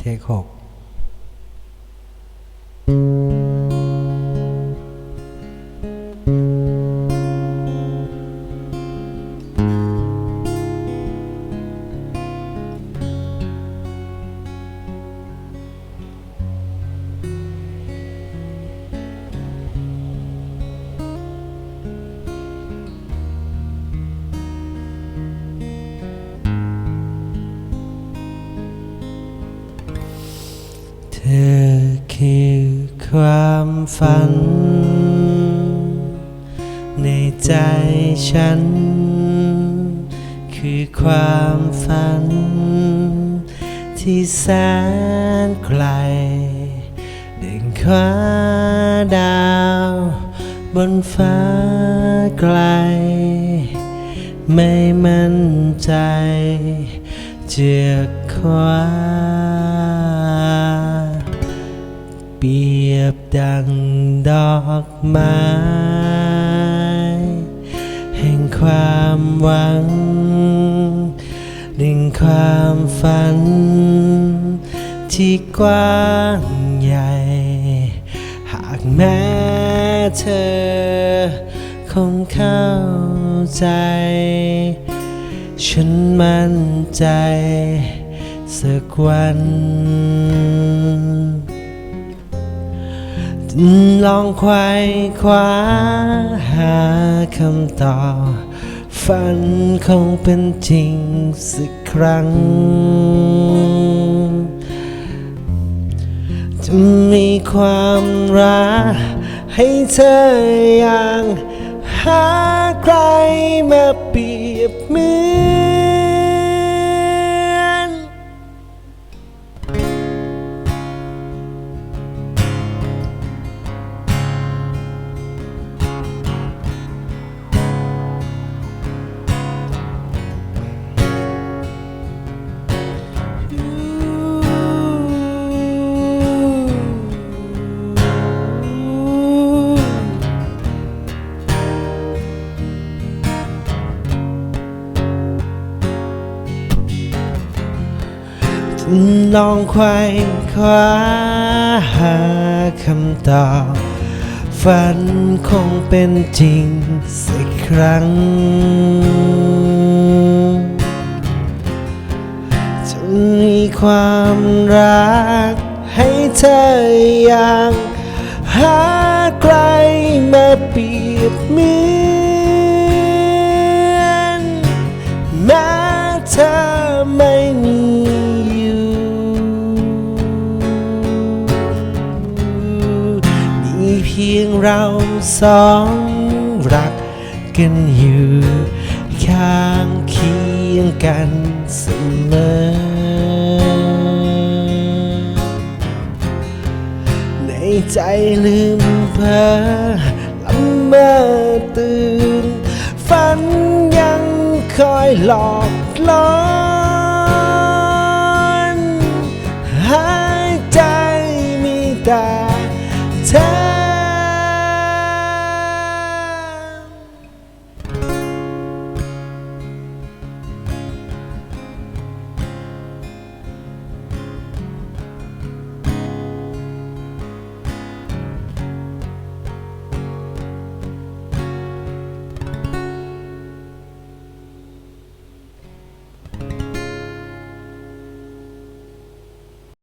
เทคหก อคือความฝัน ในใจฉัน คือความฝัน ที่แสนไกลเด่งคว้าดาว บนฟ้าไกล ไม่มั่นใจเจือกคว้า เปรียบดังดอกไม้แห่งความหวังดึงความฝัน ที่กว้างใหญ่ หากแม้เธอ คงเข้าใจ ฉันมั่นใจสักวัน ลองไขว่คว้าหาคำตอบฝันคงเป็นจริงสักครั้ง จะมีความรักให้เธออย่าง ลองไขว่คว้าหาคำตอบ ฝันคงเป็นจริงสักครั้ง จะมีความรักให้เธออย่าง หาใครมาเปรียบเหมือน ยงเราสองรักกันอยู่ข้างเคียงกันเสมอ ในใจลืมเพ้อละเมอตื่น ฝันยังคอยหลอกล่อายใจมีแต่